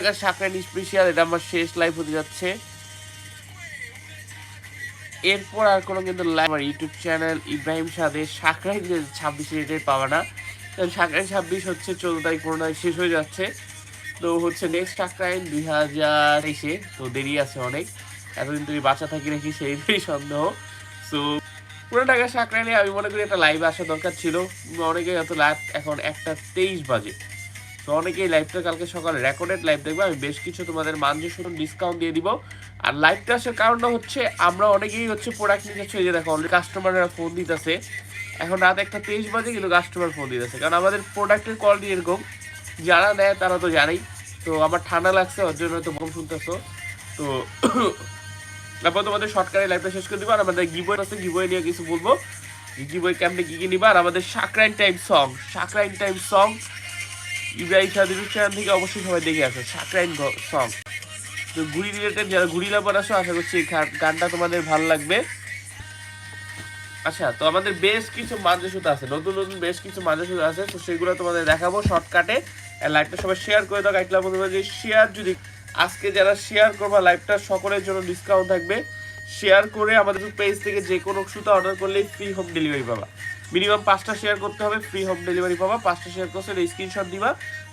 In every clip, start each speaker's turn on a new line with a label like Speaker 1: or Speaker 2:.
Speaker 1: টাকার সাকরাইন স্পেশাল এটা আমার শেষ লাইভ হতে যাচ্ছে। এরপর আর কোনো কিন্তু লাইভ আমার ইউটিউব চ্যানেল ইব্রাহিম সাদে সাকরাইন ছাব্বিশ রেটের পাওয়া না। কারণ সাকরাইন ছাব্বিশ হচ্ছে চোদ্দ তারিখ পনেরো তারিখ শেষ হয়ে যাচ্ছে। তো হচ্ছে নেক্সট সাকরাইন দুই হাজার তেইশে, তো দেরি আছে অনেক। এতদিন তুমি বাচ্চা থাকি নাকি সেই সন্দেহ। সো পুরো টাকা সাকরাইনে আমি মনে করি একটা লাইভ আসা দরকার ছিল। অনেকে হয়তো লাইভ এখন একটা তেইশ বাজে। তো অনেকেই লাইভটা কালকে সকালে রেকর্ডেড লাইভ দেখবে। আমি বেশ কিছু তোমাদের মানজ শুনুন ডিসকাউন্ট দিয়ে দিব। আর লাইভটা আসার কারণটা হচ্ছে, আমরা অনেকেই হচ্ছে প্রোডাক্ট নিয়ে যাচ্ছি যে দেখো অলরেডি কাস্টমাররা ফোন দিতেছে। এখন রাত একটা তেইশ বাজে কিন্তু কাস্টমার ফোন দিতেছে। কারণ আমাদের প্রোডাক্টের কোয়ালিটি এরকম। যারা নেয়, তারা তো জানেই। তো আমার ঠান্ডা লাগছে, ওর জন্য তো বম শুনতেছো। তো তারপর তোমাদের শর্টকাটে লাইভটা শেষ করে দিব। আর আমাদের গিবই আছে গিবই নিয়ে কিছু বলব। গিবই ক্যাম্পে কি কি নিবা? আর আমাদের Shakrain time song Shakrain time song Ibrahim সাদির channel থেকে অবশ্যই সবাই দেখে আসো সাকরাইন সং তো রিলেটেড যারা লাভার আসো আশা করছি এই গানটা তোমাদের ভালো লাগবে। আচ্ছা তো আমাদের বেশ কিছু মাঝে সুতো আছে, নতুন নতুন বেশ কিছু মাঝে সুতো আছে, তো সেগুলো তোমাদের দেখাবো শর্টকাটে লাইভটা সবাই শেয়ার করে দাও যে শেয়ার যদি আজকে যারা শেয়ার করবা লাইভটা সকলের জন্য ডিসকাউন্ট থাকবে। শেয়ার করে আমাদের পেজ থেকে যে কোনো সুতা অর্ডার করলেই ফ্রি হোম ডেলিভারি পাবা। মিনিমাম পাঁচটা শেয়ার করতে হবে ফ্রি হোম ডেলিভারি পাবা, পাঁচটা শেয়ার করছে স্ক্রিনশট দিবা।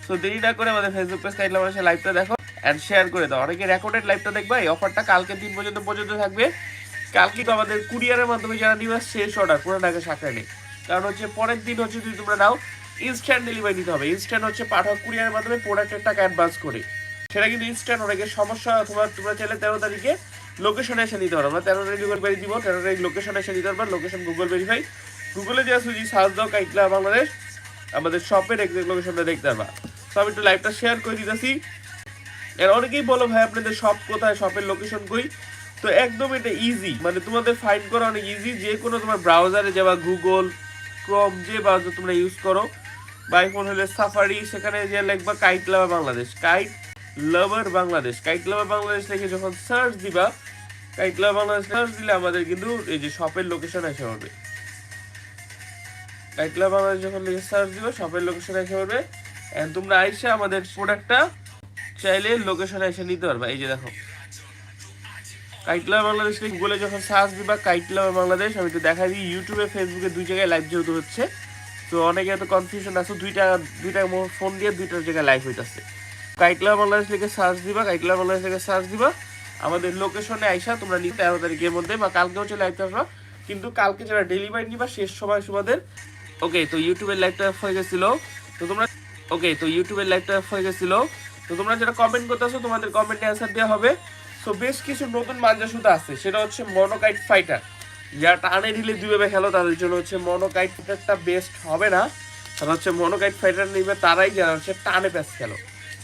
Speaker 1: তো দেরি না করে আমাদের ফেসবুক পেজ কাইটলা মানুষের লাইভটা দেখো অ্যান্ড শেয়ার করে দাও। অনেকে রেকর্ডেড লাইভটা দেখবা, এই অফারটা কালকে দিন পর্যন্ত পর্যন্ত থাকবে। কালকে তো আমাদের কুরিয়ারের মাধ্যমে যারা নিবে শেষ অর্ডার পুরো টাকা শাখা নেই। কারণ হচ্ছে পরের দিন হচ্ছে যদি তোমরা নাও ইনস্ট্যান্ট ডেলিভারি দিতে হবে। ইনস্ট্যান্ট হচ্ছে পাঠাও কুরিয়ারের মাধ্যমে প্রোডাক্টের টাকা অ্যাডভান্স করে। সেটা কিন্তু ইনস্ট্যান্ট অনেকের সমস্যা অথবা তোমরা চাইলে তেরো তারিখে লোকেশনে এসে নিতে পারো। আমরা তেরো তারিখ গুগল ভেরি দিব, তেরো তারিখ লোকেশনে এসে নিতে পারব লোকেশন গুগল ভেরিফাই গুগলে যে সুজি সার্চ দাও কাইটলা বাংলাদেশ। আমাদের শপের এক্সাক্ট লোকেশনটা দেখতে পারবা। তো আমি একটু লাইভটা শেয়ার করে দিতেছি। এর অনেকেই বলো, ভাই, আপনাদের শপ কোথায়? শপের লোকেশন কই? তো একদম এটা ইজি মানে তোমাদের ফাইন্ড করা অনেক ইজি যে কোনো তোমার ব্রাউজারে যাবা গুগল ক্রোম যে ব্রাউজার তোমরা ইউজ করো। বা আইফোন হলে সাফারি সেখানে যে লিখবা kite lover Bangladesh kite lover Bangladesh kite lover Bangladesh লিখে যখন সার্চ দিবা কাইট লাভার বাংলাদেশ সার্চ দিলে আমাদের কিন্তু এই যে শপের লোকেশন এসে পড়বে। লাভার বাংলাদেশ যখন লিখে সার্চ দিবে শপের লোকেশন এসে পড়বে তোমরা আইসা আমাদের প্রোডাক্টটা চাইলে লোকেশনে এসে নিতে পারবা। এই যে দেখো। কাইটলা বাংলাদেশ গুগলে যখন সার্চ দিবা, কাইটলা বাংলাদেশ, আমি তো দেখাই দিই ইউটিউবে ফেসবুকে দুই জায়গায় লাইভ যেহেতু হচ্ছে, তো অনেকে এত কনফিউশন আছে, দুইটা দুইটা ফোন দিয়ে দুইটার জায়গায় লাইভ হইতাছে। কাইটলা বাংলাদেশ লিখে সার্চ দিবা, কাইটলা বাংলাদেশ লিখে সার্চ দিবা, আমাদের লোকেশনে আইসা তোমরা নিতে তেরো তারিখের মধ্যে বা কালকে হচ্ছে লাইভ আসবা। কিন্তু কালকে যারা ডেলিভারি নিবা, শেষ সময় তোমাদের ওকে তো ইউটিউবের লাইভটা হয়ে গেছিল। তো তোমরা ওকে তো ইউটিউবের লাইভটা হয়ে গেছিল। তো তোমরা যেটা কমেন্ট করতেছো তোমাদের কমেন্টে অ্যান্সার দেওয়া হবে। তো বেশ কিছু নতুন মাঞ্জা সুতা আছে। সেটা হচ্ছে মনোকাইট ফাইটার যারা টানে, ঢিলে দুইভাবে খেলো, তাদের জন্য হচ্ছে মনোকাইট ফাইটারটা বেস্ট হবে না। তারা হচ্ছে মনোকাইট ফাইটার নিবে তারাই, যারা হচ্ছে টানে প্যাচ খেলো।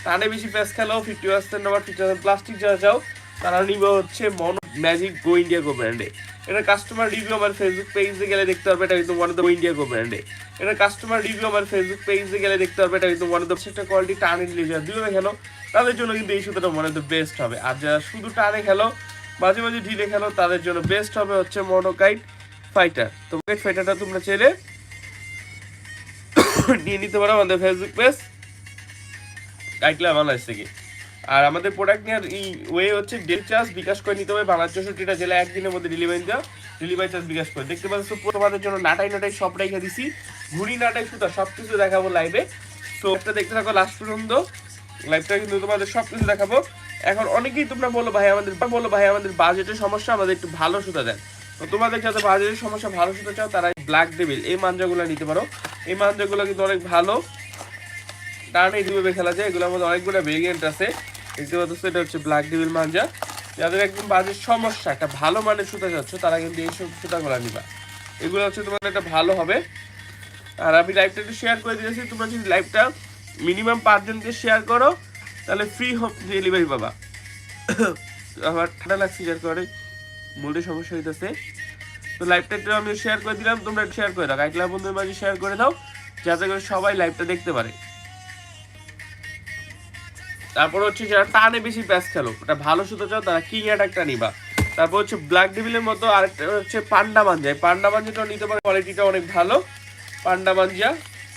Speaker 1: টানে বেশি প্যাচ খেলো ফিফটি পার্সেন্ট আবার ফিফটি পার্সেন্ট প্লাস্টিক যারা চাও, তারা নিবে হচ্ছে মনো ম্যাজিক গো ইন্ডিয়া গো ব্র্যান্ডে এটা কাস্টমার রিভিউ আমার ফেসবুক পেজে গেলে দেখতে পারবে, এটা কিন্তু one of the India go ব্র্যান্ডে এটা কাস্টমার রিভিউ আমার ফেসবুক পেজে গেলে দেখতে পারবে, এটা কিন্তু ওয়ান অফ দ্য সেটা কোয়ালিটি টানে ঢিলে যারা দুইভাবে খেলো তাদের জন্য কিন্তু এই সুতোটা মনে দ্য বেস্ট হবে। আর যারা শুধু টানে খেলো মাঝে মাঝে ঢিলে খেলো তাদের জন্য বেস্ট হবে হচ্ছে মনোকাইট ফাইটার তো কাইট ফাইটারটা তোমরা চেলে নিয়ে নিতে পারো আমাদের ফেসবুক পেজ কাইটলা বাংলাদেশ থেকে আর আমাদের প্রোডাক্ট নেওয়ার এই ওয়ে হচ্ছে ডেল চার্জ বিকাশ করে নিতে হবে বাংলা চৌষট্টিটা জেলা একদিনের মধ্যে ডেলিভারি দেওয়া ডেলিভারি চার্জ বিকাশ করে। দেখতে পাচ্ছ তোমাদের জন্য নাটাই নাটাই সব রেখে দিছি। ঘুড়ি, নাটাই, সুতা সব কিছু দেখাবো লাইভে তো একটা দেখতে থাকো লাস্ট পর্যন্ত। লাইভটা কিন্তু তোমাদের সব কিছু দেখাবো। এখন অনেকেই তোমরা বলো, ভাই, আমাদের বলো, ভাই, আমাদের বাজেটের সমস্যা, আমাদের একটু ভালো সুতা দেন। তো তোমাদের যাতে বাজেটের সমস্যা, ভালো সুতা চাও, তারা ব্ল্যাক ডেবিল এই মাঞ্জাগুলো নিতে পারো। এই মাঞ্জাগুলো কিন্তু অনেক ভালো। টানে দুভাবে খেলা যায়, এগুলোর মধ্যে অনেকগুলো ভেরিয়েন্ট আছে। দেখতে পাচ্ছ এটা হচ্ছে ব্ল্যাক ডেবিল মাঞ্জা যাদের একদম বাজেট সমস্যা, একটা ভালো মানের সুতা চাচ্ছ তারা কিন্তু এইসব সুতাগুলো নিবা। এগুলো হচ্ছে তোমাদের একটা ভালো হবে। আর আমি লাইভটা একটু শেয়ার করে দিয়েছি তোমরা যদি লাইভটা মিনিমাম পাঁচজনকে শেয়ার করো, তাহলে ফ্রি হোম ডেলিভারি পাবা। আমার ঠান্ডা লাগছে, যার কারণে মূল্যে সমস্যা হইতেছে। তো লাইভটা একটু আমি শেয়ার করে দিলাম, তোমরা শেয়ার করে দাও। গাইডলাম বন্ধুদের মাঝে শেয়ার করে দাও, যাতে করে সবাই লাইভটা দেখতে পারে। তারপর হচ্ছে যারা টানে বেশি প্যাচ খেলো ওটা ভালো সুতো চাও, তারা কিং অ্যাটাকটা নিবা। তারপর হচ্ছে ব্ল্যাক ডেভিলের মতো আরেকটা হচ্ছে পান্ডা মাঞ্জা পান্ডা মাঞ্জাটাও নিতে পারে কোয়ালিটিটা অনেক ভালো। পান্ডা মাঞ্জা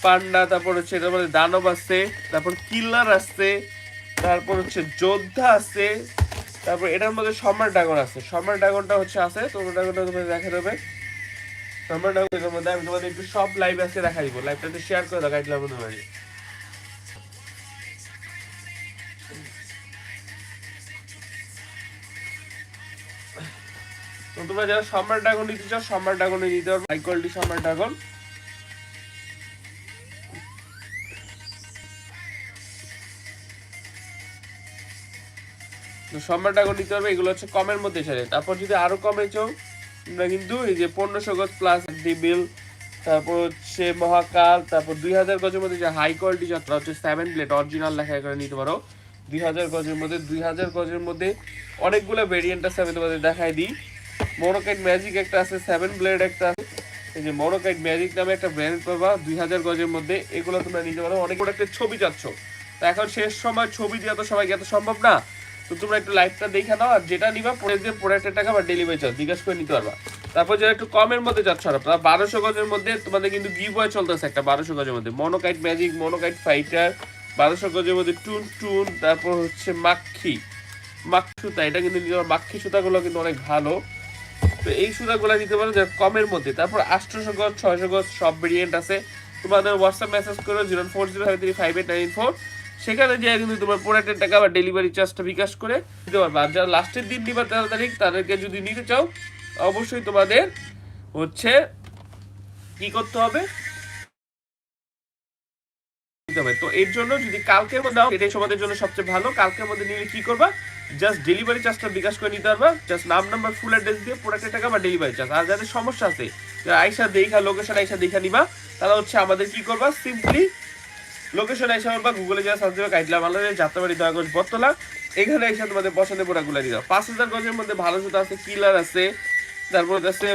Speaker 1: পান্ডা তারপর হচ্ছে এটার মধ্যে দানব আসছে তারপর কিল্লার আসছে তারপর হচ্ছে যোদ্ধা আছে, তারপর এটার মধ্যে সম্রাট ড্রাগন আছে। সম্রাট ড্রাগনটা হচ্ছে আছে সম্রাট ড্রাগনটা তোমাদের দেখা দেবে সম্রাট ড্রাগনের মধ্যে আমি তোমাদের একটু সব লাইভ আজকে দেখা দিব। লাইভটাতে শেয়ার করে দাও গাইড তোমাদের তোমরা যারা সম্রাট ড্রাগন নিতে চাও, সম্রাট ড্রাগনে নিতে পারো। High quality Samrat dragon. তো সম্রাট ড্রাগন নিতে পারবে, এগুলো হচ্ছে কমের মধ্যে সেরে তারপর যদি আরও কমে চাও, তোমরা কিন্তু এই যে পনেরোশো গজ প্লাস ডিবিল তারপর হচ্ছে মহাকাল, তারপর দুই হাজার গজের মধ্যে যে হাই কোয়ালিটি যাত্রা, হচ্ছে সেভেন প্লেট অরিজিনাল লেখা করে নিতে পারো। দুই হাজার গজের মধ্যে, দুই হাজার গজের মধ্যে অনেকগুলো ভেরিয়েন্ট আছে, আমি তোমাদের দেখাই দিই। মোনোকাইট ম্যাজিক একটা আছে সেভেন ব্লেড একটা আছে। এই যে মোনোকাইট ম্যাজিক নামে একটা ব্র্যান্ড পাবা দুই হাজার গজের মধ্যে, এগুলো তোমরা নিতে পারো। অনেক একটা ছবি চাচ্ছ। তো এখন শেষ সময়, ছবি দেওয়া তো সবাইকে এত সম্ভব না। তো তোমরা একটু লাইভটা দেখে নাও, আর যেটা নিবা পরে দিয়ে প্রোডাক্টের টাকা বা ডেলিভারি চার্জ জিজ্ঞাসা করে নিতে পারবা। তারপর যারা একটু কমের মধ্যে যাচ্ছ আপনারা বারোশো গজের মধ্যে তোমাদের কিন্তু গিভ বয় চলতেছে একটা বারোশো গজের মধ্যে। মনোকাইট ম্যাজিক মনোকাইট ফাইটার বারোশো গজের মধ্যে টুন টুন তারপর হচ্ছে মাক্ষি। মাক্ষি সুতা, এটা কিন্তু। মাক্ষি সুতাগুলো কিন্তু অনেক ভালো। তো এই সুতাগুলো নিতে পারো, যা কমের মধ্যে। তারপর আটশোশো গজ, ছয়শো গজ, সব ভেরিয়েন্ট আছে। তোমাদের হোয়াটসঅ্যাপ মেসেজ করো, zero four zero five three five eight nine four সেখানে যেয়ে কিন্তু তোমার প্রোডাক্টের টাকা বা ডেলিভারি চার্জটা বিকাশ করে দিতে পারবে। আর যারা লাস্টের দিন নিবা তেরো তারিখ, তাদেরকে যদি নিতে চাও, অবশ্যই তোমাদের হচ্ছে কি করতে হবে? নিতে হবে। তো এর জন্য যদি কালকের মধ্যে নাও এটাই তোমাদের জন্য সবচেয়ে ভালো। কালকের মধ্যে নিলে কি করবা? জাস্ট ডেলিভারি চার্জটা বিকাশ করে নিতে পারবা। জাস্ট নাম নাম্বার ফুল অ্যাড্রেস দিয়ে প্রোডাক্টের টাকা বা ডেলিভারি চার্জ আর যাদের সমস্যা আছে আইসা দেখা লোকেশন আইসা দেখা নিবা। তারা হচ্ছে আমাদের কি করবা? সিম্পলি লোকেশন আইসা বা গুগলে যা সার্চ দেবে কাইটলা বাংলাদেশ যাত্রাবাড়ি দয়াগঞ্জ বটতলা এখানে এসে তোমাদের পছন্দের প্রোডাক্টগুলো দিবা পাঁচ হাজার গজের মধ্যে ভালো জুতো আছে কিলার আছে তারপর আছে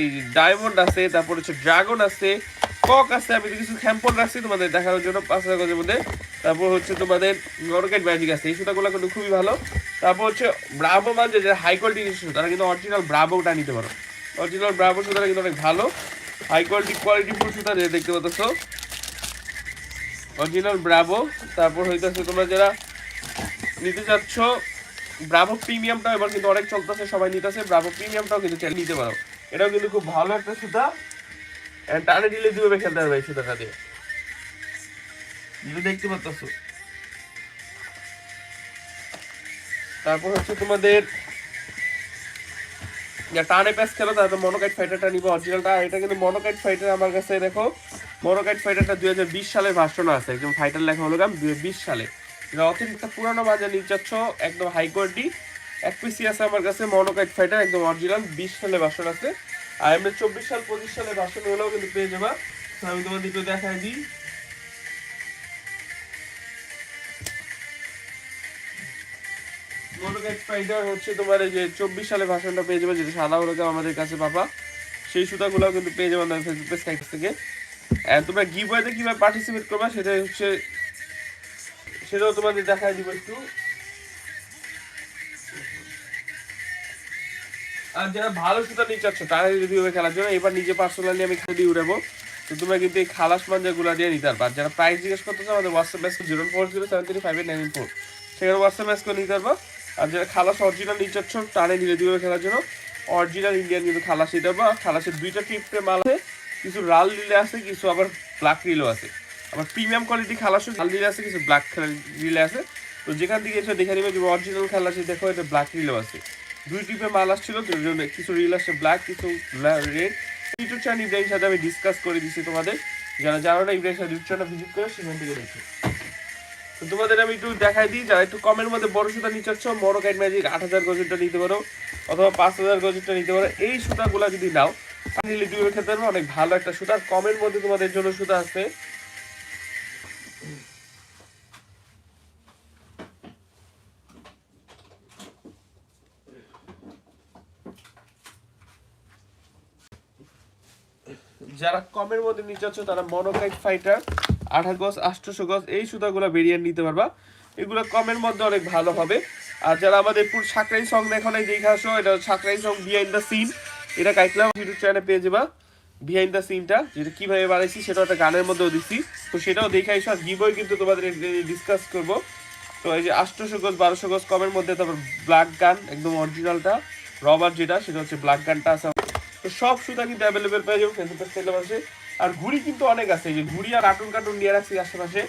Speaker 1: এই ডায়মন্ড আছে, তারপর হচ্ছে ড্রাগন আছে কক আছে, আমি কিছু স্যাম্পল রাখছি তোমাদের দেখানোর জন্য, পাঁচ হাজার গজের মধ্যে। তারপর হচ্ছে তোমাদের নরকেট ম্যাজিক আছে, এই সুতাগুলো কিন্তু খুবই ভালো। তারপর হচ্ছে ব্রাভো মান, যে হাই কোয়ালিটি সুতা তারা কিন্তু অরিজিনাল ব্রাভোটা নিতে পারো। অরিজিনাল ব্রাভো সুতাটা কিন্তু অনেক ভালো। হাই কোয়ালিটি কোয়ালিটি ফুল সুতা দেখতে পাচ্ছ। অরিজিনাল ব্রাভো তারপর হইতেছে তোমরা যারা নিতে চাচ্ছ ব্রাভো প্রিমিয়ামটাও এবার কিন্তু অনেক চলতেছে সবাই নিতেছে। ব্রাভো প্রিমিয়ামটাও কিন্তু নিতে পারো। এটাও কিন্তু খুব ভালো একটা সুতা। টানে দিলে দুবে খেলতে পারবে এই সুতাটা দিয়ে। দেখতে পাচ্ছ তারপর হচ্ছে তোমাদের যা টানে প্যাস খেলো, তাহলে মনোকাইট ফাইটারটা নিবো অরিজিনালটা এটা কিন্তু মনোকাইট ফাইটার আমার কাছে দেখো মনোকাইট ফাইটারটা দুই হাজার বিশ সালের ভার্সন আছে। একদম ফাইটার লেখা হলো গাম দুই সালে। অথেন্টিক পুরানো বাজার নিয়ে যাচ্ছ একদম হাই কোয়ালিটি এক পিসি আছে আমার কাছে মনোকাইট ফাইটার একদম অরিজিনাল বিশ সালে ভার্সন আছে। আর এমনি চব্বিশ সাল, পঁচিশ সালে ভার্সন হলেও কিন্তু পেয়ে যাবা। আমি তোমাদের একটু দেখাই দিই। হচ্ছে তোমার যে চব্বিশ ভার্সনটা পেয়ে যাবে, যেটা সাদা হলো আমাদের কাছে পাবা। সেই সুতাগুলো কিন্তু পেয়ে আমাদের ফেসবুক থেকে। আর তোমরা গিভওয়েতে কীভাবে পার্টিসিপেট করবা সেটা হচ্ছে সেটাও তোমাদের দেখাই দিব একটু। আর যারা ভালো সুতা নিয়ে চাচ্ছ তারা যদি ওই খেলার জন্য, এবার নিজে পার্সোনালি আমি খালি উড়াবো। তো তোমরা কিন্তু এই খালাস মাঞ্জাগুলো দিয়ে নিতে পারবা। যারা প্রাইস জিজ্ঞেস করতেছো, আমাদের WhatsApp message zero four zero seven three five eight nine four সেখানে হোয়াটসঅ্যাপ মেসেজ করে নিতে পারবা। আর যারা খালাস অরিজিনাল নিয়ে চাচ্ছ টানে নিলে দিবে খেলার জন্য। অরিজিনাল ইন্ডিয়ান কিন্তু খালাস নিতে পারবা খালাসের দুইটা টিপে মাল আছে। কিছু রাল রিলে আছে, কিছু আবার ব্ল্যাক রিলও আছে। আবার প্রিমিয়াম কোয়ালিটি খালাসও লাল রিলে আছে, কিছু ব্ল্যাক রিলে আছে। তো যেখান থেকে এসে দেখে নিবে যে অরিজিনাল খালাসি দেখো এটা ব্ল্যাক রিলও আছে। দুই টিপে মাল আসছিল কিছু রিল আসছে ব্ল্যাক কিছু রেড ইউটিউব চ্যানেল ইব্রাহিম সাথে আমি ডিসকাস করে দিচ্ছি তোমাদের। যারা জানো না ইব্রাহিম সাথে ইউটিউব চ্যানেল ভিজিট করে সেখান থেকে দেখো। তো তোমাদের আমি একটু দেখাই দিই, যারা একটু কমের মধ্যে বড় সুতা নিতে চাচ্ছ বড় কাইট ম্যাজিক আট হাজার গজেরটা নিতে পারো, অথবা পাঁচ হাজার গজেরটা নিতে পারো। এই সুতাগুলো যদি নাও নিলে দুই পারবে অনেক ভালো একটা সুতা কমের মধ্যে তোমাদের জন্য সুতা আছে। যারা কমের মধ্যে নিতে চাচ্ছ তারা মনোকাইট ফাইটার আঠাশ গজ আটশোশো গজ, এই সুতাগুলো ভেরিয়েন্ট নিতে পারবা। এগুলো কমের মধ্যে অনেক ভালো হবে। আর যারা আমাদের পুরো সাকরাই সং দেখো নাই, দেখে আসো, এটা Shakrai song behind the scene এটা কাইটলাম ইউটিউব চ্যানেলে পেয়ে যাবা বিহাইন্ড দ্য সিনটা যেটা কীভাবে বানাইছি, সেটা একটা গানের মধ্যেও দিচ্ছি তো সেটাও দেখে আসো, আর গিবই কিন্তু তোমাদের ডিসকাস করব। তো এই যে আটশোশো গজ, বারোশো গজ কমের মধ্যে তারপর ব্ল্যাক গান একদম অরিজিনালটা রবার যেটা, সেটা হচ্ছে ব্ল্যাক গানটা আছে তো সব সুতা কিন্তু অ্যাভেলেবেল পেয়ে যাব ফেসবুকের সেলে আছে আর ঘুড়ি কিন্তু অনেক আছে যে ঘুড়ি আর কার্টুন কার্টুন নিয়ে রাখছি আশেপাশে।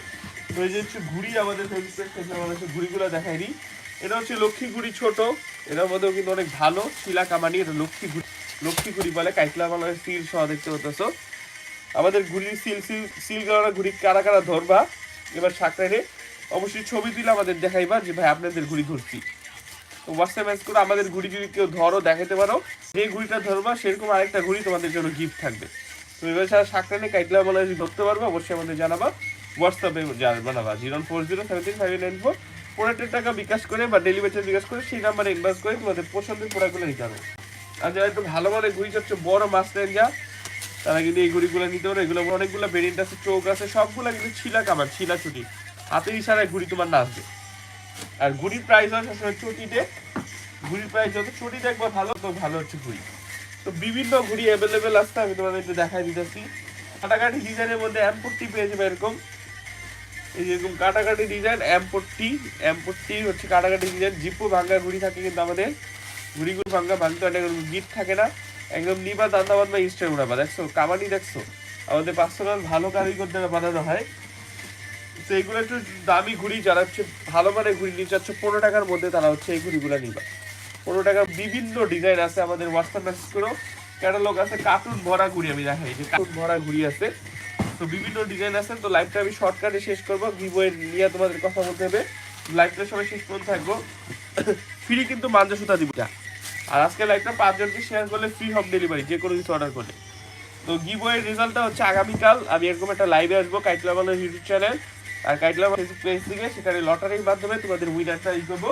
Speaker 1: তো এই যে হচ্ছে ঘুড়ি আমাদের সেলে আছে ঘুড়িগুলো দেখাই দিই। এটা হচ্ছে লক্ষ্মী ঘুড়ি ছোট, এটার মধ্যেও কিন্তু অনেক ভালো শিলা কামানি, এটা লক্ষ্মী ঘুড়ি লক্ষ্মী ঘুড়ি বলে কাইকলা বাংলার সিল সহ দেখতে পাচ্ছ আমাদের ঘুড়ির সিল সিল সিল করা ঘুড়ি কারা কারা ধরবা, এবার সাকরাইলে অবশ্যই ছবি তুলে আমাদের দেখাইবা যে, ভাই আপনাদের ঘুড়ি ধরছি। হোয়াটসঅ্যাপ মেসেজ করে আমাদের ঘুড়ি যদি কেউ ধরো দেখাতে পারো, যে ঘুড়িটা ধরবা, সেরকম আরেকটা ঘুড়ি তোমাদের জন্য গিফট থাকবে। তো এবার সারা সাকরাইলে কাইটলা বলে ধরতে পারব, অবশ্যই আমাদের জানাবা। হোয়াটসঅ্যাপে জানাবা zero four zero seven three five nine four পনেরো টাকা বিকাশ করে বা ডেলিভারি বিকাশ করে, সেই নাম্বারে ইনভেস্ট করে তোমাদের পছন্দের প্রোডাক্টগুলো নিতে হবে আর যারা একটু ভালো মানের ঘুড়ি চাচ্ছে, বড় মাছ রেঞ্জা তারা কিন্তু এই ঘুড়িগুলো নিতে পারো। এগুলো অনেকগুলো ভেরিয়েন্ট আছে চোখ আছে, সবগুলো কিন্তু ছিলা কামার ছিলা ছুটি হাতের ইশারায় ঘুড়ি তোমার নাচবে। আর ঘুড়ির প্রাইস হয় সবসময় চটিতে ঘুড়ির প্রাইস যত চটি দেখব ভালো, তো ভালো হচ্ছে ঘুড়ি তো বিভিন্ন ঘুড়ি অ্যাভেলেবেল আসতে আমি তোমাদের একটু দেখাই দিতেছি। কাটাকাটি ডিজাইনের মধ্যে এমপুরটি পেয়ে যাবে এরকম। এই যেরকম কাটাকাটি ডিজাইন এমপট্টি এমপট্টি হচ্ছে কাটাকাটি ডিজাইন জিপু ভাঙ্গা ঘুড়ি থাকে কিন্তু আমাদের। ঘুড়িগুলো ভাঙ্গা, ভাঙতে অনেক গিট থাকে না। একদম নিবা দান্দাবাদ বা ইনস্টার উড়াবা, দেখছ? কামানি দেখছ? আমাদের পার্সোনাল ভালো কারিগর দ্বারা বানানো হয়। তো এগুলো একটু দামি ঘুড়ি যারা হচ্ছে ভালো মানে ঘুড়ি নিয়ে যাচ্ছে পনেরো টাকার মধ্যে তারা হচ্ছে এই ঘুড়িগুলো নিবা। পনেরো টাকার বিভিন্ন ডিজাইন আছে আমাদের হোয়াটসঅ্যাপ মেসেজ করো ক্যাটালগ আছে কার্টুন ভরা ঘুড়ি আমি দেখাই যে কার্টুন ভরা ঘুরি আছে। তো বিভিন্ন ডিজাইন আছে, তো লাইভটা আমি শর্টকাটে শেষ করব। গিবয়ের নিয়ে তোমাদের কথা বলতে হবে। লাইভটা সবাই শেষ পর্যন্ত থাকব। ফ্রি কিন্তু মাঞ্জা সুতা দিব না। আর আজকে লাইভটা পাঁচজনকে শেয়ার করলে ফ্রি হোম ডেলিভারি যে কোনো কিছু অর্ডার করলে। তো গিবয়ের রেজাল্টটা হচ্ছে আগামীকাল। আমি এরকম একটা লাইভে আসব কাইটলা বাংলা ইউটিউব চ্যানেল আর কাইটলা ফেসবুক পেজ থেকে সেখানে লটারির মাধ্যমে তোমাদের উইনারটা ই করব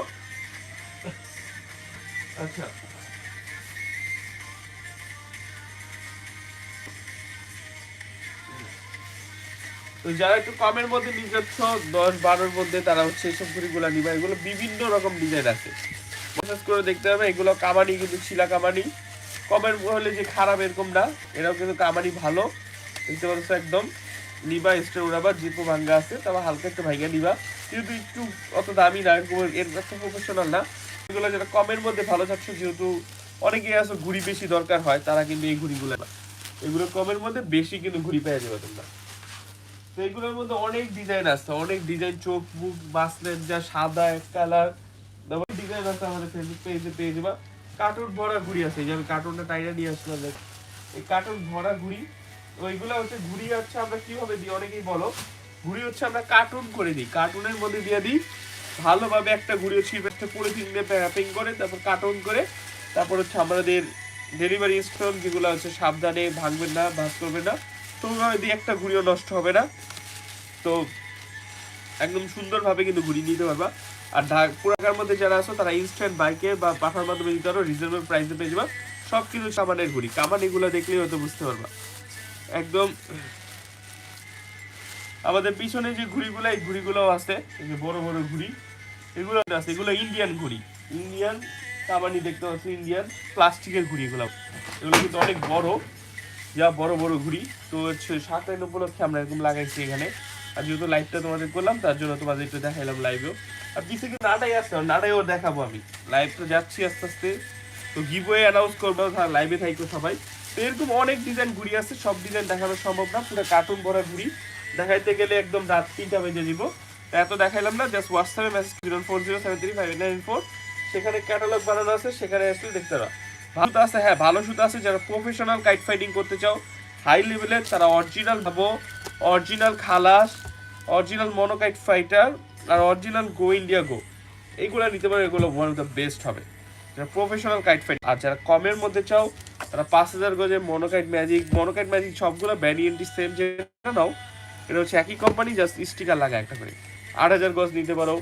Speaker 1: আচ্ছা। তো যারা একটু কমের মধ্যে নিয়ে দশ বারোর মধ্যে তারা হচ্ছে এইসব ঘুড়িগুলো নিবা, এগুলো বিভিন্ন রকম ডিজাইন আছে। বিশেষ করে দেখতে হবে, এগুলো কামানি কিন্তু ছিলা কামানি। কমের হলে যে খারাপ এরকম না, এরাও কিন্তু কামানি ভালো। দেখতে পাচ্ছ একদম। নিবা স্টোর উড়াবা জিপো ভাঙ্গা আছে তারপর হালকা একটু ভাঙ্গা নিবা। কিন্তু একটু অত দামি না, এরকম এর প্রফেশনাল না। এগুলো যেটা কমের মধ্যে ভালো চাচ্ছ যেহেতু অনেকেই আছে ঘুড়ি বেশি দরকার হয়, তারা কিন্তু এই ঘুড়িগুলো এগুলো কমের মধ্যে বেশি কিন্তু ঘুড়ি পেয়ে যাবে তোমরা। তো এগুলোর মধ্যে অনেক ডিজাইন আছে, অনেক ডিজাইন চোখ, মুখ বাসলেন যা সাদা এক কালার তারপর ডিজাইন আছে আমাদের ফেসবুক পেজে পেয়ে যাবা। কার্টুন ভরা ঘুড়ি আছে, এই যে আমি কার্টুনটা টাইরা নিয়ে আসলাম এই কার্টুন ভরা ঘুড়ি, তো এইগুলো হচ্ছে, ঘুড়ি হচ্ছে আমরা কীভাবে দিই, অনেকেই বলো, ঘুড়ি হচ্ছে আমরা কার্টুন করে দিই কার্টুনের মধ্যে দিয়ে দিই ভালোভাবে একটা ঘুড়ি হচ্ছে পলিথিন দিয়ে করে, তারপর কার্টুন করে, তারপর হচ্ছে আমাদের ডেলিভারি স্টক যেগুলো হচ্ছে সাবধানে ভাঙবেন না ভাস করবেন না। তো দিয়ে একটা ঘুড়িও নষ্ট হবে না। তো একদম সুন্দরভাবে কিন্তু ঘুরিয়ে নিতে পারবা। আর পুরাকার মধ্যে যারা আছো, তারা ইনস্ট্যান্ট বাইকে বা পাঠার মাধ্যমে দিতে পারো রিজনেবল প্রাইসে পেয়ে যাবা। সব কিছু সামানের ঘুড়ি। কামান এগুলো দেখলেই হয়তো বুঝতে পারবা। একদম আমাদের পিছনে যে ঘুড়িগুলো, এই ঘুড়িগুলোও আছে বড় বড় ঘুড়ি। এগুলো আছে, এগুলো ইন্ডিয়ান ঘুড়ি। ইন্ডিয়ান কামানি দেখতে পাচ্ছি ইন্ডিয়ান প্লাস্টিকের ঘুড়ি এগুলো। এগুলো কিন্তু অনেক বড়, যা বড় বড় ঘুড়ি। তো হচ্ছে সাতাইন উপলক্ষে আমরা এরকম লাগাইছি এখানে। আর যেহেতু লাইভটা তোমাদের করলাম, তার জন্য তোমাদের একটু দেখাইলাম লাইভেও আর পিছে কিন্তু নাটাই আসছে নাটাইও দেখাবো আমি। লাইভ তো যাচ্ছি আস্তে আস্তে। তো গিভওয়ে অ্যানাউন্স করব লাইভে থাকব সবাই। তো এরকম অনেক ডিজাইন ঘুড়ি আছে, সব ডিজাইন দেখানো সম্ভব না, পুরো কার্টুন ভরা ঘুড়ি। দেখাইতে গেলে একদম রাত তিনটা বেজে দিব এত দেখাইলাম না জাস্ট হোয়াটসঅ্যাপে message zero four zero seven three five nine four সেখানে ক্যাটালগ বানানো আছে, সেখানে আসলে দেখতে পারো। ভালো সুতা আছে হ্যাঁ ভালো সুতা আছে, যারা প্রফেশনাল কাইট ফাইটিং করতে চাও হাই লেভেলের তারা অরিজিনাল ভাবো অরিজিনাল খালাস অরিজিনাল মনোকাইট ফাইটার আর অরিজিনাল গো ইন্ডিয়া গো এইগুলো নিতে পারো, এগুলো ওয়ান অফ দ্য বেস্ট হবে। যারা প্রফেশনাল কাইট ফাইট আর যারা কমের মধ্যে চাও, তারা পাঁচ হাজার গজের মনোকাইট ম্যাজিক মনোকাইট ম্যাজিক সবগুলো ভ্যারিয়েন্টই সেম যেটা নাও, এটা হচ্ছে একই কোম্পানি জাস্ট স্টিকার লাগা একটা করে। আট হাজার গজ নিতে পারো।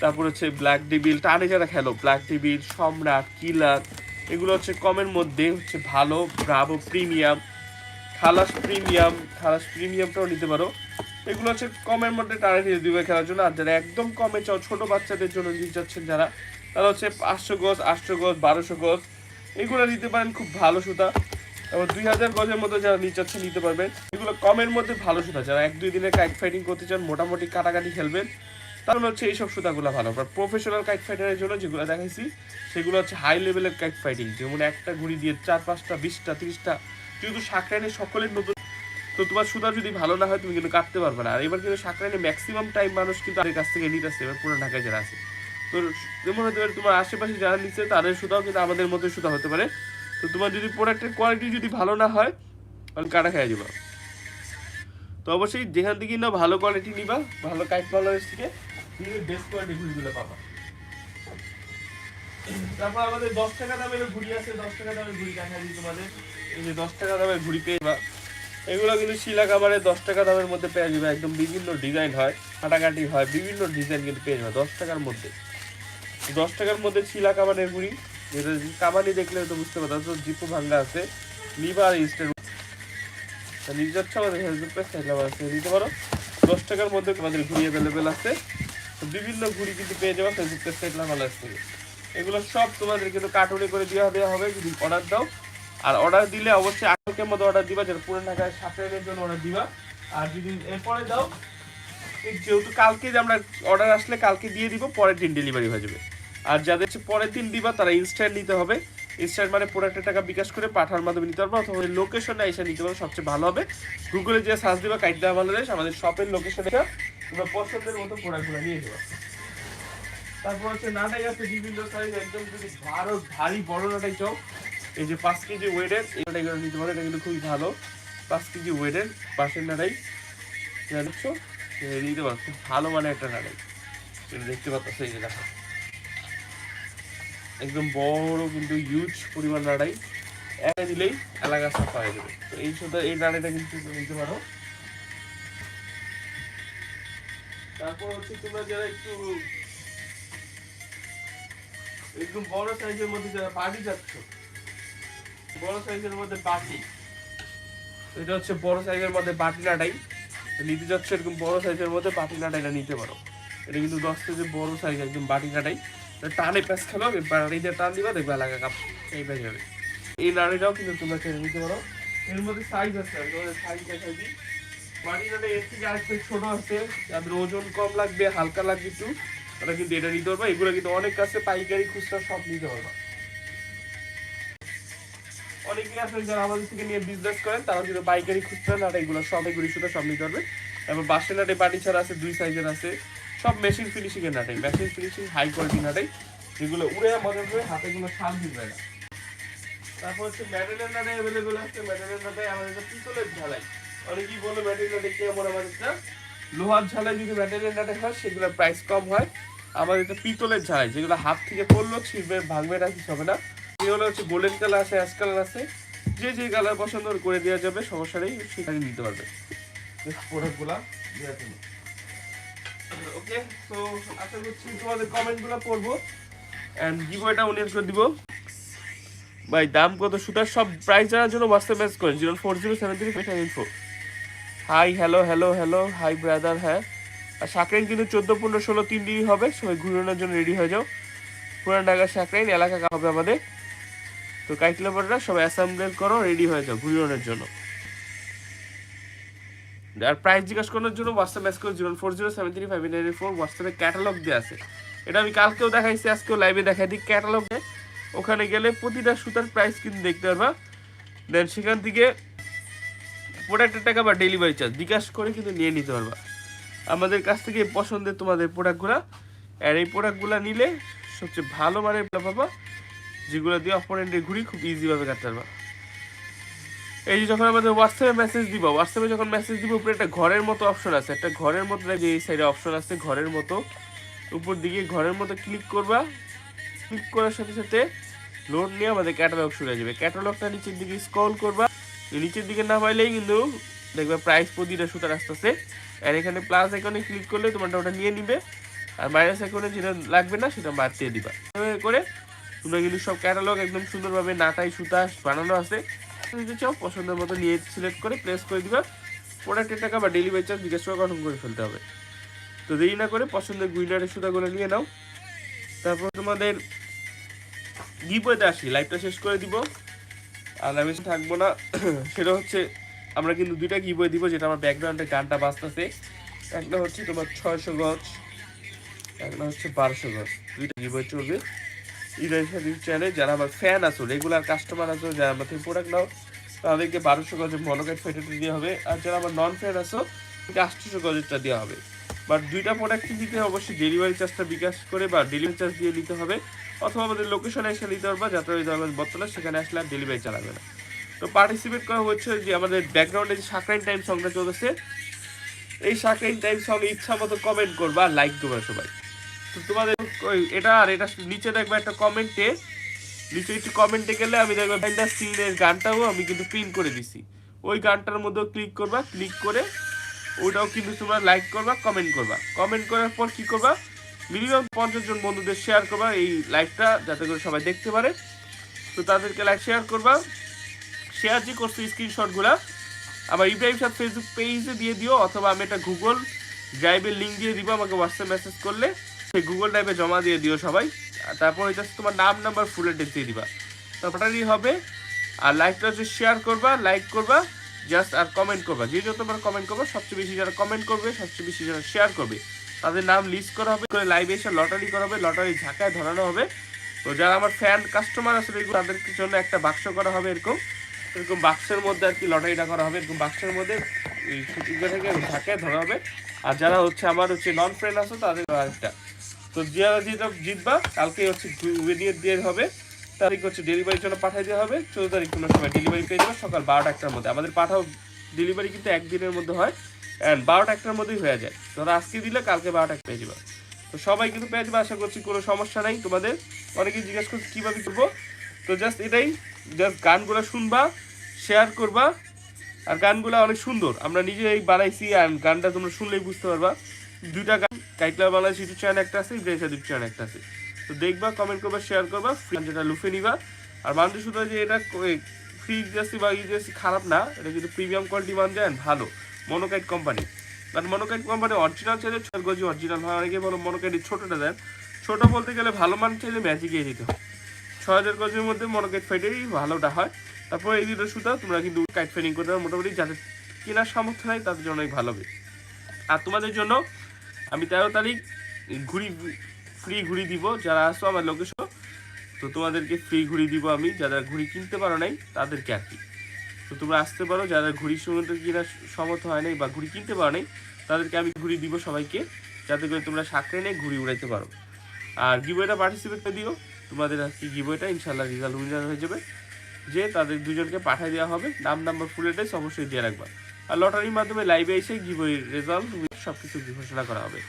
Speaker 1: তারপর হচ্ছে ব্ল্যাক ডিবিল টানে যারা খেলো। ব্ল্যাক ডিবিল সম্রাট কিলার এগুলো হচ্ছে কমের মধ্যে হচ্ছে ভালো ব্রাভো প্রিমিয়াম খালাস প্রিমিয়াম খালাস প্রিমিয়ামটাও নিতে পারো। এগুলো হচ্ছে কমের মধ্যে টানা দিয়ে দিবে খেলার জন্য। আর যারা একদম কমে চাও, ছোটো বাচ্চাদের জন্য নিতে যাচ্ছেন যারা, তারা হচ্ছে পাঁচশো গজ, আটশো গজ, বারোশো গজ, এগুলো নিতে পারেন খুব ভালো সুতা। তারপর দুই হাজার গজের মধ্যে যারা নিতে চাচ্ছেন নিতে পারবেন। এগুলো কমের মধ্যে ভালো সুতা। যারা এক দুই দিনের কাইট ফাইটিং করতে চান, মোটামুটি কাটাকাটি খেলবেন, তাহলে হচ্ছে এইসব সুতাগুলো ভালো। প্রফেশনাল কাইট ফাইটারের জন্য যেগুলো দেখাইছি, সেগুলো হচ্ছে হাই লেভেলের কাইট ফাইটিং যেমন একটা ঘুড়ি দিয়ে চার পাঁচটা, বিশটা, তিরিশটা, যেহেতু সাকরাইনে সকলের নতুন, তো তোমার সুতা যদি ভালো না হয়, তুমি কিন্তু কাটতে পারবে না। আর এবার কিন্তু সাকরাইনে ম্যাক্সিমাম টাইম মানুষ কিন্তু তাদের কাছ থেকে নিতে আসছে, এবার পুরো ঢাকায় যারা আছে। তো যেমন হতে পারে তোমার আশেপাশে যারা নিচ্ছে, তাদের সুতাও কিন্তু আমাদের মতো সুতা হতে পারে। তো তোমার যদি প্রোডাক্টের কোয়ালিটি যদি ভালো না হয়, তাহলে কাটা খেয়ে যাবা। তো অবশ্যই যেখান থেকে না ভালো কোয়ালিটি নিবা, ভালো কাইট পার্লারের থেকে বেস্ট কোয়ালিটি ঘুড়িগুলো পাবা। তারপর আমাদের দশ টাকা দামের ঘুড়ি আছে, দশ টাকা দামের ঘুড়ি দেখা দশ টাকা দামের ঘুড়ি পেয়ে যাবা। এগুলো কিন্তু শিলা কামারে দশ টাকা দামের মধ্যে একদম বিভিন্ন ডিজাইন হয় হয়, বিভিন্ন ডিজাইন কিন্তু পেয়ে দশ টাকার মধ্যে। দশ টাকার মধ্যে শিলা কামানের ঘুড়ি যেটা কামানি দেখলে তো বুঝতে পারতাম। তো জিপু ভাঙ্গা আছে। লিভার ইস্টের যাচ্ছে আমাদের ফেসবুক পেজ আমার নিতে পারো। দশ টাকার মধ্যে আমাদের ঘুড়ি অ্যাভেলেবেল আছে। বিভিন্ন ঘুড়ি কিন্তু পেয়ে যাব ফেসবুক পেজ থাকলে আমার কাছে এগুলো সব তোমাদের কিন্তু কার্টুনে করে দেওয়া দেওয়া হবে, যদি অর্ডার দাও। আর অর্ডার দিলে অবশ্যই আজকের মধ্যে অর্ডার দিবা, যেটা পুরো ঢাকায় সাপ্লাইয়ের জন্য অর্ডার দিবা। আর যদি এরপরে দাও যেহেতু কালকে আমরা অর্ডার আসলে কালকে দিয়ে দিব, পরের দিন ডেলিভারি হয়ে যাবে। আর যাদের পরের দিন দিবা, তারা ইনস্ট্যান্ট নিতে হবে। ইনস্ট্যান্ট মানে প্রোডাক্টের টাকা বিকাশ করে পাঠার মাধ্যমে নিতে পারব অথবা লোকেশনে এসে নিতে পারব, সবচেয়ে ভালো হবে। গুগলে যে সার্চ দিবা, কাইট দেওয়া ভালো আমাদের শপের লোকেশনে তোমরা পছন্দের মতো প্রোডাক্টগুলো নিয়ে যাবা তারপর হচ্ছে নাটাই আছে বিভিন্ন সাইজ একদম যদি ভালো ভারী বড় নাটাই চাও, এই যে পাঁচ কেজি ওয়েটের এই নাটাইগুলো নিতে পারো, এটা কিন্তু খুবই ভালো। পাঁচ কেজি ওয়েটের পাশের নাটাই দেখছ? নিতে পারো, খুব ভালো মানে একটা নাটাই। দেখতে পাচ্ছ এই যে দেখো। একদম বড় কিন্তু ইউজ পরিমাণ নাড়াই। একা দিলেই এলাকা সাফা হয়ে যাবে। তো এই শুধু এই নাড়াইটা কিন্তু নিতে পারো। তারপর হচ্ছে তোমরা যারা একটু একদম বড় সাইজের মধ্যে যারা বাটি যাচ্ছ, বড় সাইজের মধ্যে বাটি এটা হচ্ছে বড় সাইজের মধ্যে বাটি নাটাই নিতে যাচ্ছ এরকম বড় সাইজের মধ্যে বাটি নাটাইটা নিতে পারো। এটা কিন্তু দশ কেজি বড় সাইজ একদম বাটি নাটাই টানে প্যাস খেলো দিয়ে টান দিবা, দেখবে কাপ এই পেয়ে এই নাড়িটাও কিন্তু তোমরা কিনে নিতে পারো। এর মধ্যে সাইজ আছে, আমি সাইজ বাটি থেকে ছোট আছে ওজন কম লাগবে, হালকা লাগবে একটু এগুলো কিন্তু অনেক পাইকারি খুচরা সব যারা নিয়ে করেন কিন্তু পাইকারি এগুলো সব নিতে বাসের নাটে পাটি ছাড়া আছে, দুই সাইজের আছে। সব মেশিন ফিনিশিং এর নাটাই মেশিন ফিনিশিং হাই কোয়ালিটি নাটাই যেগুলো উড়ে মজা করে হাতে গুলো শাল দিবে না। তারপর হচ্ছে ম্যাটেরিয়াল নাটাই অ্যাভেলেবল আছে ম্যাটেরিয়াল নাটাই আমাদের পিতলের ঝালাই। অনেকেই বলে ম্যাটেরিয়াল নাটাই কেমন আমাদের না? লোহার ঝালাই যদি ম্যাটেরিয়াল নাটাই হয় সেগুলো প্রাইস কম হয়। আমাদের এটা পিতলের ঝালাই, যেগুলো হাত থেকে পড়ল, ছিঁড়বে, ভাঙবে না, কিছু হবে না। এগুলো হচ্ছে গোল্ডেন কালার আছে অ্যাশ কালার আছে। যে যে কালার পছন্দ করে দেওয়া যাবে, সমস্যা নেই সেখানে নিতে পারবে। প্রোডাক্টগুলা জন্য ওকে তো আশা করছি তোমাদের কমেন্টগুলো পড়ব। এন্ড গিভওয়েটা উনি করে দিব। ভাই, দাম কত? সুতার সব প্রাইস জানার জন্য হোয়াটসঅ্যাপ মেসেজ করেন। Zero four zero seven three five nine four. Hi hello hello hello hi brother হ্যাঁ। আর সাকরাইন কিন্তু চোদ্দ, পনেরো, ষোলো, তিন দিনই হবে। সবাই ঘুরানোর জন্য রেডি হয়ে যাও। পুরান ঢাকার সাকরাইন এলাকা হবে আমাদের। তো কাইটলাবাররা সবাই অ্যাসেম্বল করো রেডি হয়ে যাও ঘুরানোর জন্য। আর প্রাইস জিজ্ঞাসা করার জন্য হোয়াটসঅ্যাপ মেসেজ করে zero four zero seven three five nine four হোয়াটসঅ্যাপে ক্যাটালগ দিয়ে আছে। এটা আমি কালকেও দেখাইছি, আজকেও লাইভে দেখাই দিই ক্যাটালগ ওখানে গেলে প্রতিটা সুতার প্রাইস কিন্তু দেখতে পারবা। দেন সেখান থেকে প্রোডাক্টের টাকা বা ডেলিভারি চার্জ বিকাশ করে কিন্তু নিয়ে নিতে পারবা। আমাদের কাছ থেকে পছন্দের তোমাদের প্রোডাক্টগুলো আর এই প্রোডাক্টগুলো নিলে সবচেয়ে ভালো মানের পাবা, যেগুলো দিয়ে অপোনেন্টের ঘুরি খুব ইজিভাবে কাটতে পারবা। এই যে যখন আমাদের হোয়াটসঅ্যাপে মেসেজ দিব হোয়াটসঅ্যাপে যখন মেসেজ দিব, উপরে একটা ঘরের মতো অপশন আছে। একটা ঘরের মতো যে এই সাইডে অপশন আছে, ঘরের মতো। উপর দিকে ঘরের মতো ক্লিক করবা। ক্লিক করার সাথে সাথে লোড নিয়ে আমাদের ক্যাটালগ শুরু হয়ে যাবে। ক্যাটালগটা নিচের দিকে স্ক্রল করবা। নিচের দিকে নামাইলেই কিন্তু দেখবে প্রাইস প্রতিটা সুতার আসতেছে। আর এখানে প্লাস আইকনে ক্লিক করলে তোমারটা ওটা নিয়ে নিবে। আর মাইনাস আইকনে যেটা লাগবে না, সেটা বাদ দিয়ে দিবা। করে তোমরা কিন্তু সব ক্যাটালগ একদম সুন্দরভাবে নাটাই সুতা বানানো আছে। নিতে চাও পছন্দের মতো নিয়ে সিলেক্ট করে প্লেস করে দিবা। প্রোডাক্টের টাকা বা ডেলিভারি চার্জ জিজ্ঞেস করে গঠন করে ফেলতে হবে। তো দেরি না করে পছন্দের গুইনারের সুতাগুলো নিয়ে নাও। তারপর তোমাদের গিপওয়েতে আসি লাইভটা শেষ করে দিব। আর আমি থাকব না, সেটা হচ্ছে আমরা কিন্তু দুইটা গিবই দিব, যেটা আমার ব্যাকগ্রাউন্ডে গানটা বাজতেছে। একটা হচ্ছে তোমার ছয়শো গজ, একটা হচ্ছে বারোশো গজ। দুইটা গিভওয়ে চলবে। ইরান চ্যানেলে যারা আমার ফ্যান আছো রেগুলার কাস্টমার আছো, যারা আমার থেকে প্রোডাক্ট নাও, তাদেরকে বারোশো গজের মনোকাইট ফেটেটা দেওয়া হবে। আর যারা আমার নন ফ্যান আছো, তাদেরকে আটশোশো গজেরটা দেওয়া হবে। বাট দুইটা প্রোডাক্ট দিতে অবশ্যই ডেলিভারি চার্জটা বিকাশ করে বা ডেলিভারি চার্জ দিয়ে নিতে হবে। অথবা আমাদের লোকেশনে এসে নিতে পারবা যাতে ওই ধরনের বর্তমানে সেখানে আসলে আর ডেলিভারি চালাবে না। তো পার্টিসিপেট করা হচ্ছে যে আমাদের ব্যাকগ্রাউন্ডে যে সাকরাইন টাইম সংটা চলতেছে, এই সাকরাইন টাইম সঙ্গে ইচ্ছা মতো কমেন্ট করবা লাইক দেবা সবাই। তো তোমাদের ওই এটা আর এটা নিচে দেখবে একটা কমেন্টে নিচে একটু কমেন্টে গেলে আমি দেখব ব্যান্ডার সিনের গানটাও আমি কিন্তু পিন করে দিছি। ওই গানটার মধ্যেও ক্লিক করবা ক্লিক করে ওইটাও কিন্তু তোমরা লাইক করবা কমেন্ট করবা। কমেন্ট করার পর কি করবা? মিনিমাম পঞ্চাশ জন বন্ধুদের শেয়ার করবা এই লাইভটা যাতে করে সবাই দেখতে পারে। তো তাদেরকে লাইক শেয়ার করবা। শেয়ার যে করছ স্ক্রিনশটগুলা আমার ইব্রাহিম সাহেব ফেসবুক পেজে দিয়ে দিও, অথবা আমি একটা গুগল ড্রাইভের লিঙ্ক দিয়ে দিব, আমাকে হোয়াটসঅ্যাপ মেসেজ করলে। সেই গুগল ড্রাইভে জমা দিয়ে দিও সবাই। তারপর এটা তোমার নাম নাম্বার ফুল অ্যাড্রেস দিয়ে দিবা। তারপরই হবে। আর লাইকটা হচ্ছে শেয়ার করবা লাইক করবা জাস্ট আর কমেন্ট করবা। যে যতবার কমেন্ট করবা, সবচেয়ে বেশি যারা কমেন্ট করবে, সবচেয়ে বেশি যারা শেয়ার করবে, তাদের নাম লিস্ট করা হবে, করে লাইভে এসে লটারি করা হবে লটারি ঝাঁকায় ধরানো হবে। তো যারা আমার ফ্যান কাস্টমার এগুলো তাদের জন্য একটা বাক্স করা হবে এরকম। এরকম বাক্সের মধ্যে আর কি লটারিটা করা হবে, এরকম বাক্সের মধ্যে থেকে ঝাঁকায় ধরা হবে। আর যারা হচ্ছে আমার হচ্ছে নন ফ্রেন্ড আছে, তাদের আরেকটা তো যারা যেটা জিতবা কালকে হচ্ছে নিয়ে দিয়ে হবে। তারিখ হচ্ছে ডেলিভারির জন্য পাঠিয়ে দেওয়া হবে। চোদ্দ তারিখ কোনো সময় ডেলিভারি পেয়ে যাবে সকাল বারোটা একটার মধ্যে। আমাদের পাঠাও ডেলিভারি কিন্তু একদিনের মধ্যে হয় অ্যান্ড বারোটা একটার মধ্যেই হয়ে যায়। তোরা আজকে দিলে কালকে বারোটা পেয়ে যাবে। তো সবাই কিন্তু পেয়ে যাবে, আশা করছি কোনো সমস্যা নাই তোমাদের। অনেকে জিজ্ঞেস করছি, কীভাবে করব? তো জাস্ট এটাই জাস্ট গানগুলো শুনবা শেয়ার করবা। আর গানগুলো অনেক সুন্দর। আমরা নিজেই বানাইছি অ্যান্ড গানটা তোমরা শুনলেই বুঝতে পারবা। দুইটা কাইটলা বাংলাদেশ ইউটিউব চ্যানেল একটা আছে, ইব্রাহিম ইউটিউব চ্যানেল একটা আছে। তো দেখবা কমেন্ট করবা শেয়ার করবা যেটা লুফে নিবা। আর মানুষ শুধু যে এটা ফ্রি জার্সি বা ই খারাপ না, এটা কিন্তু প্রিমিয়াম কোয়ালিটি মান যায় ভালো। Monokite company but Monokite company original চাইলে ছয় গজি অরিজিনাল হয়, অনেকে বলো মনোকাইট ছোটোটা দেন। ছোটো বলতে গেলে ভালো মান চাইলে ম্যাজিকে দিতে হয়। ছয় হাজার গজের মধ্যে মনোকাইট ফাইটেরই ভালোটা হয়। তারপর এই দুটো সুতা তোমরা কিন্তু কাইট ফাইটিং করতে মোটামুটি যাদের কেনার সামর্থ্য নাই, তাদের জন্য অনেক ভালো হবে। আর তোমাদের জন্য আমি তেরো তারিখ ঘুড়ি ফ্রি ঘুড়ি দিব, যারা আসো আমার লোকেশন তো তোমাদেরকে ফ্রি ঘুড়ি দিব আমি, যারা ঘুড়ি কিনতে পারো নাই, তাদেরকে আর কি। তো তোমরা আসতে পারো, যারা ঘুড়ির সঙ্গে কিনা সমর্থ হয় নাই বা ঘুড়ি কিনতে পারো নাই, তাদেরকে আমি ঘুড়ি দিব সবাইকে, যাতে করে তোমরা সাঁকড়ে নিয়ে ঘুড়ি উড়াইতে পারো। আর গিবইটা পার্টিসিপেট দিও, তোমাদের আজকে গিবইটা ইনশাল্লাহ রেজাল্ট উইনার হয়ে যাবে। যে তাদের দুজনকে পাঠিয়ে দেওয়া হবে, নাম নাম্বার ফুল অবশ্যই দিয়ে রাখবা। আর লটারির মাধ্যমে লাইভে এসে গিবই রেজাল্ট সব কিছু ঘোষণা করা হবে।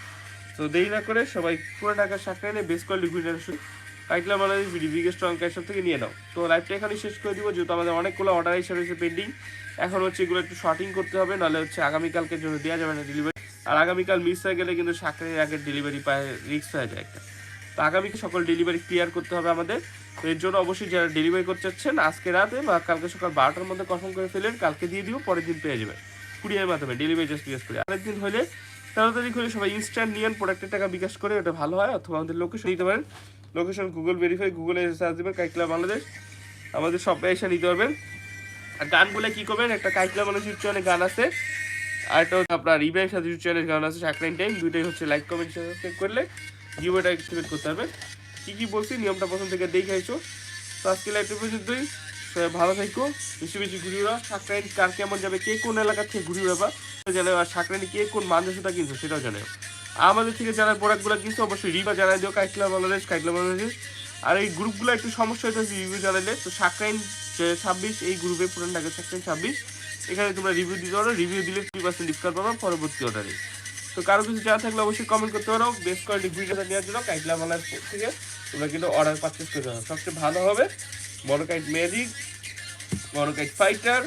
Speaker 1: তো দেরি না করে সবাই পুরো টাকা বেস্ট কোয়ালিটি ঘুরে আসুন। কাইটলা বাংলাদেশ ভিডিও বিগেস্ট স্ট্রং ক্যাশপ থেকে নিয়ে নাও। তো লাইভটা এখানে শেষ করে দিব, যেহেতু আমাদের অনেকগুলো অর্ডার এসে রয়েছে পেন্ডিং এখন হচ্ছে এগুলো একটু শর্টিং করতে হবে, নাহলে হচ্ছে আগামীকালকের জন্য দেওয়া যাবে না ডেলিভারি আর আগামীকাল মিস হয়ে গেলে কিন্তু সাঁকড়ের আগের ডেলিভারি পায় রিক্স হয়ে যায় একটা। তো আগামীকে সকল ডেলিভারি ক্লিয়ার করতে হবে আমাদের। তো এর জন্য অবশ্যই যারা ডেলিভারি করতে চাচ্ছেন, আজকে রাতে বা কালকে সকাল বারোটার মধ্যে কনফার্ম করে ফেলেন, কালকে দিয়ে দিব, পরের দিন পেয়ে যাবেন। কুরিয়ার মাধ্যমে ডেলিভারি বিকাশ করে আরেক দিন হলে তেরো তারিখ সবাই ইনস্ট্যান্ট নিয়েন প্রোডাক্টের টাকা বিকাশ করে, ওটা ভালো হয়। অথবা আমাদের লোকেশন দিতে পারেন। লোকেশন গুগল ভেরিফাই গুগলে সার্চ দেবেন কাইকলা বাংলাদেশ আমাদের সবাই এসে নিতে পারবেন। আর গানগুলো কী করবেন? একটা কাইকলা বাংলাদেশ ইউটিউব চ্যানেলে গান আছে। আর একটা আপনার ইব্রাহিম সাথে ইউটিউব চ্যানেলের গান আছে সাকরাইন টাইম দুইটাই হচ্ছে লাইক কমেন্ট সাবস্ক্রাইব করলে গিভওয়েটা অ্যাক্টিভেট করতে হবে কী কী বলছি? নিয়মটা প্রথম থেকে দেখে আইছো তো আজকে লাইভটা পর্যন্তই। ভালো থাকো। বেশি বেশি ঘুরি উড়া সাকরাইন কার কেমন যাবে, কে কোন এলাকা থেকে ঘুরি উড়াবা জানাও আর সাকরাইনি কে কোন মাদ্রাসাটা কিনছো সেটাও জানাও আমাদের থেকে যারা প্রোডাক্টগুলো কিনছো, অবশ্যই রিবা জানাই দিও কাইকলা বাংলাদেশ কাইকলা বাংলাদেশ। আর এই গ্রুপগুলো একটু সমস্যা হইতেছে রিভিউ জানালে তো সাকরাইন ছাব্বিশ, এই গ্রুপে পুরান ঢাকা সাকরাইন ছাব্বিশ। এখানে তোমরা রিভিউ দিতে পারো রিভিউ দিলে থ্রি পার্সেন্ট ডিসকাউন্ট পাবা পরবর্তী অর্ডারে তো কারও কিছু জানা থাকলে অবশ্যই কমেন্ট করতে পারো। বেস্ট কোয়ালিটি ভিডিওটা নেওয়ার জন্য কাইকলা বাংলাদেশ থেকে তোমরা কিন্তু অর্ডার পারচেস করতে পারো সবচেয়ে ভালো হবে মনোকাইট ম্যাজিক, মনোকাইট ফাইটার,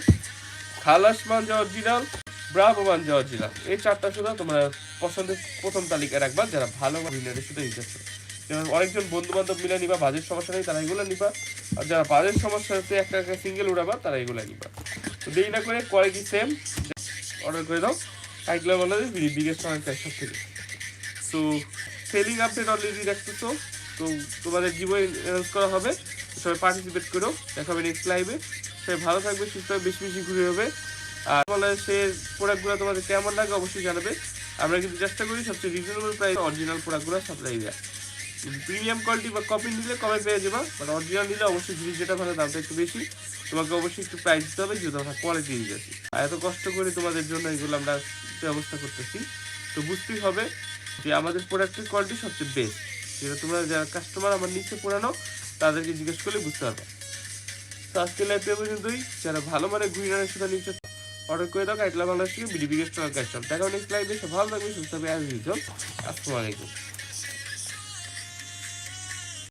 Speaker 1: খালাস মাঞ্জা অরিজিনাল, ব্রাভো মাঞ্জা অরিজিনাল। এই চারটা শুধু তোমরা পছন্দের প্রথম তালিকায় রাখবা, যারা ভালো শুধু ইন্টারেস্ট যেমন অনেকজন বন্ধু বান্ধব মিলে নিবা, বাজের সমস্যা নেই, তারা এগুলো নিবা। আর যারা বাজের সমস্যা হচ্ছে, একটা একটা সিঙ্গেল উড়াবা, তারা এগুলো নিবা। তো দেরি না করে কোয়ালিটি সেম অর্ডার করে দাও। সাইকেল বাংলাদেশ বিগেস্ট অনেক সব থেকে তো সেলিং আপডেট অলরেডি দেখতেছো। তো তোমাদের জীবনে অ্যানাউন্স করা হবে। সবাই পার্টিসিপেট করো দেখা হবে নেক্সট লাইভে সবাই ভালো থাকবে, সুস্থ বেশি বেশি ঘুরে হবে। আর বাংলাদেশের প্রোডাক্টগুলো তোমাদের কেমন লাগে অবশ্যই জানাবে। আমরা কিন্তু চেষ্টা করি সবচেয়ে রিজনেবল প্রাইস অরিজিনাল প্রোডাক্টগুলো সাপ্লাই দেওয়া প্রিমিয়াম কোয়ালিটি বা কপি নিলে কমে পেয়ে যাবা। বাট অরিজিনাল নিলে অবশ্যই জিনিস যেটা ভালো দামটা একটু বেশি। তোমাকে অবশ্যই একটু প্রাইস দিতে হবে যেহেতু আমরা কোয়ালিটি দিয়েছি আর এত কষ্ট করে তোমাদের জন্য এগুলো আমরা ব্যবস্থা করতেছি। তো বুঝতেই হবে যে আমাদের প্রোডাক্টের কোয়ালিটি সবচেয়ে বেস্ট যেটা তোমরা যারা কাস্টমার আমার নিচে পুরানো তাদেরকে জিজ্ঞেস করলে বুঝতে পারব। তো আজকে লাইভ পর্যন্তই। যারা ভালো মানে গুইনারের সাথে নিচ্ছে অর্ডার করে দাও, কাইটলা বাংলাদেশ থেকে বিডি বিগেস্ট কাস্টমার দেখা নেক্সট লাইফ সব ভালো থাকবে সুস্থ থাকবে আসসালামু আলাইকুম।